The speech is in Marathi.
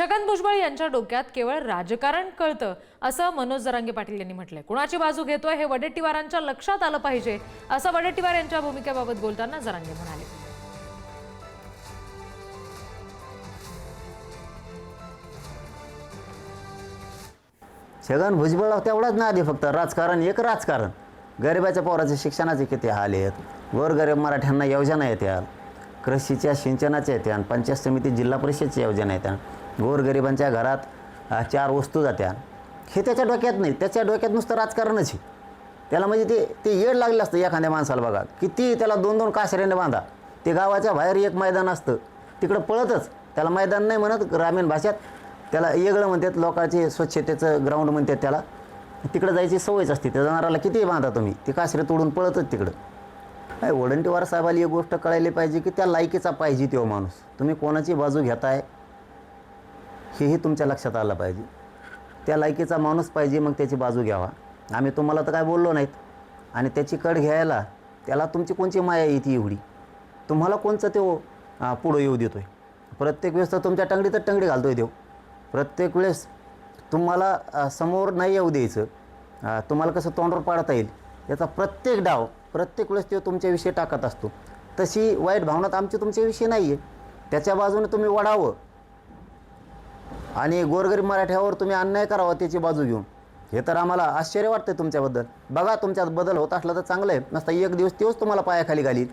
छगन भुजबळ यांच्या डोक्यात केवळ राजकारण कळतं असं मनोज जरांगे पाटील यांनी म्हटलंय. कुणाची बाजू घेतोय हे वडेट्टीवारांच्या लक्षात आलं पाहिजे असं वडेट्टीवार यांच्या भूमिकेबाबत बोलताना जरांगे म्हणाले. छगन भुजबळ तेवढाच ना आधी फक्त राजकारण एक राजकारण. गरिबाच्या पोराचे शिक्षणाचे किती हाल आहेत? गोरगरीब मराठ्यांना योजना येत्या कृषीच्या सिंचनाच्या येत्या पंचायत समिती जिल्हा परिषदच्या योजना येत्या. गोरगरिबांच्या घरात चार वस्तू जात्या. हे त्याच्या डोक्यात नाही. त्याच्या डोक्यात नुसतं राजकारणच आहे. त्याला म्हणजे ते ते येड लागलं असतं एखाद्या माणसाला बघा. किती त्याला दोन दोन काशऱ्याने बांधा. ते गावाच्या बाहेर एक मैदान असतं. तिकडं पळतच. त्याला मैदान नाही म्हणत ग्रामीण भाषेत. त्याला येगळं म्हणतात लोकांचे स्वच्छतेचं ग्राउंड म्हणतात त्याला. तिकडं जायची सवयच असते. त्या जनावराला किती बांधा तुम्ही. ती कासरे तोडून पळतच तिकडं. काय वडंटीवार साहेबाला एक गोष्ट कळायली पाहिजे की त्या लायकीचा पाहिजे तो माणूस. तुम्ही कोणाची बाजू घेताय? हेही तुमच्या लक्षात आलं पाहिजे. त्या लायकीचा माणूस पाहिजे मग त्याची बाजू घ्यावा. आम्ही तुम्हाला तर काय बोललो नाहीत. आणि त्याची कड घ्यायला त्याला तुमची कोणची माया येते एवढी? तुम्हाला कोणचं तो पुढं येऊ देतो आहे प्रत्येक वेळेस तर तुमच्या टंगडीतच टंगडी घालतो आहे देव प्रत्येक वेळेस तुम्हाला समोर नाही येऊ द्यायचं. तुम्हाला कसं तोंडवर पाडता येईल? याचा प्रत्येक डाव प्रत्येक वेळेस तो तुमच्याविषयी टाकत असतो. तशी वाईट भावना तर आमची तुमच्याविषयी नाही आहे त्याच्या बाजूने तुम्ही वडावं. आणि गोरगरीब मराठ्यावर तुम्ही अन्याय करावा त्याची बाजू घेऊन. हे तर आम्हाला आश्चर्य वाटतं तुमच्याबद्दल. बघा तुमच्यात बदल होत असला तर चांगलं आहे. नसता एक दिवस तेच तुम्हाला पायाखाली घालीत